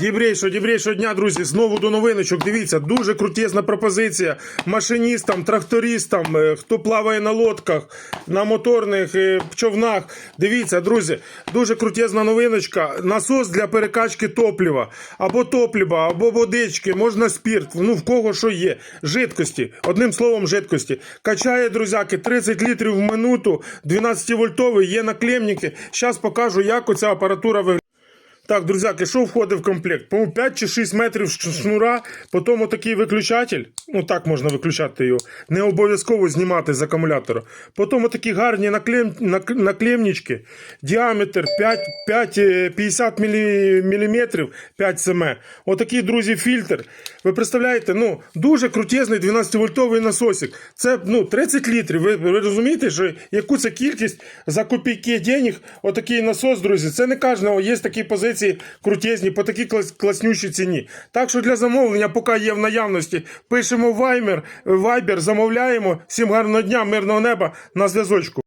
Дібрейшого, дібрейшого дня, друзі, знову до новиночок. Дивіться, дуже крутезна пропозиція машиністам, трактористам, е, хто плаває на лодках, на моторних е, човнах. Дивіться, друзі, дуже крутезна новиночка. Насос для перекачки топлива, або топлива, або водички, можна спірт. Ну в кого що є. Жидкості. Одним словом, жидкості. Качає, друзяки, 30 літрів в минуту, 12 вольтовий, є наклемники. Зараз покажу, як оця апаратура виглядає. Так, друзяки, що входить в комплект? По 5 чи 6 метрів шнура, потім отакий виключатель, ну так можна виключати його, не обов'язково знімати з акумулятора. Потім отакі гарні наклем, наклемнички, діаметр 5, 5, е, 50 мілі, міліметрів, 5 см. Отакий, друзі, фільтр. Ви представляєте, ну, дуже крутезний 12-вольтовий насосик. Це ну, 30 літрів. Ви, ви розумієте, що яку це кількість за копійки денег, отакий насос, друзі. Це не кожного є такі позиції крутезні по такій клас, класнючій ціні. Так що для замовлення, поки є в наявності, пишемо Viber, Viber, замовляємо. Всім гарного дня, мирного неба на зв'язочку.